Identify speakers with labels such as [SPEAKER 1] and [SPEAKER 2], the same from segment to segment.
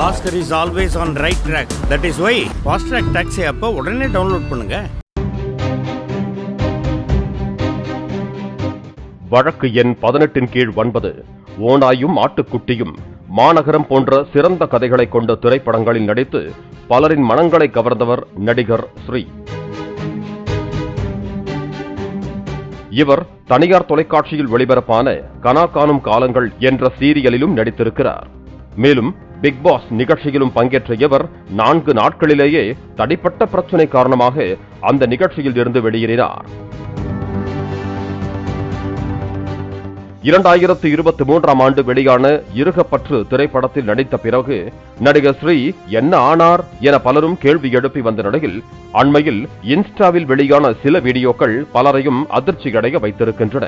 [SPEAKER 1] Bhaskar is always on right track that is why fast track taxi அப்போ உடனே download பண்ணுங்க.
[SPEAKER 2] வழக்கு எண் பதினெட்டின் கீழ் ஒன்பது. ஓனாயும் ஆட்டுக்குட்டியும் மாநகரம் போன்ற சிறந்த கதைகளை கொண்ட திரைப்படங்களில் நடித்து பலரின் மனங்களை கவர்ந்தவர் நடிகர் ஸ்ரீ. இவர் தனியார் தொலைக்காட்சியில் ஒளிபரப்பான கனா காணும் காலங்கள் என்ற சீரியலிலும் நடித்திருக்கிறார். மேலும் பிக் பாஸ் நிகழ்ச்சியிலும் பங்கேற்ற இவர் நான்கு நாட்களிலேயே தடிப்பட்ட பிரச்சனை காரணமாக அந்த நிகழ்ச்சியில் இருந்து வெளியேறினார். இரண்டாயிரத்து இருபத்தி மூன்றாம் ஆண்டு வெளியான இருகப்பற்று திரைப்படத்தில் நடித்த பிறகு நடிகர் ஸ்ரீ என்ன ஆனார் என பலரும் கேள்வி எழுப்பி வந்த நிலையில் அண்மையில் இன்ஸ்டாவில் வெளியான சில வீடியோக்கள் பலரையும் அதிர்ச்சியடைய வைத்திருக்கின்றன.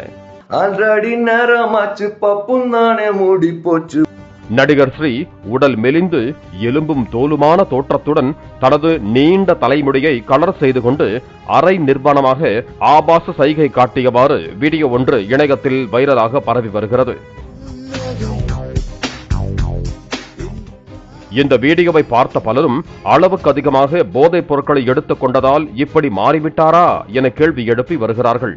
[SPEAKER 2] நடிகர் ஸ்ரீ உடல் மெலிந்து எலும்பும் தோலுமான தோற்றத்துடன் தனது நீண்ட தலைமுடியை கலர் செய்து கொண்டு அரை நிர்வாணமாக ஆபாச சைகை காட்டியவாறு வீடியோ ஒன்று இணையத்தில் வைரலாக பரவி வருகிறது. இந்த வீடியோவை பார்த்த பலரும் அளவுக்கு அதிகமாக போதைப் பொருட்களை எடுத்துக் கொண்டதால் இப்படி மாறிவிட்டாரா என கேள்வி எழுப்பி வருகிறார்கள்.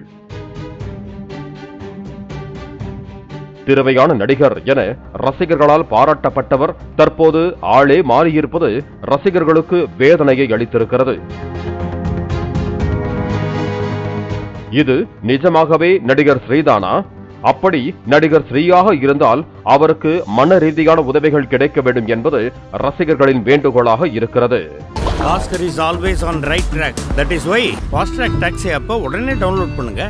[SPEAKER 2] திறமையான நடிகர் என ரசிகர்களால் பாராட்டப்பட்டவர் தற்போது ஆளே மாறியிருப்பது ரசிகர்களுக்கு வேதனையை அளித்திருக்கிறது. இது நிஜமாகவே நடிகர் ஸ்ரீதானா? அப்படி நடிகர் ஸ்ரீயாக இருந்தால் அவருக்கு மன ரீதியான உதவிகள் கிடைக்க வேண்டும் என்பது ரசிகர்களின் வேண்டுகோளாக இருக்கிறது.
[SPEAKER 1] Oscar is always on right track that is why fast track taxi அப்போ உடனே டவுன்லோட் பண்ணுங்க.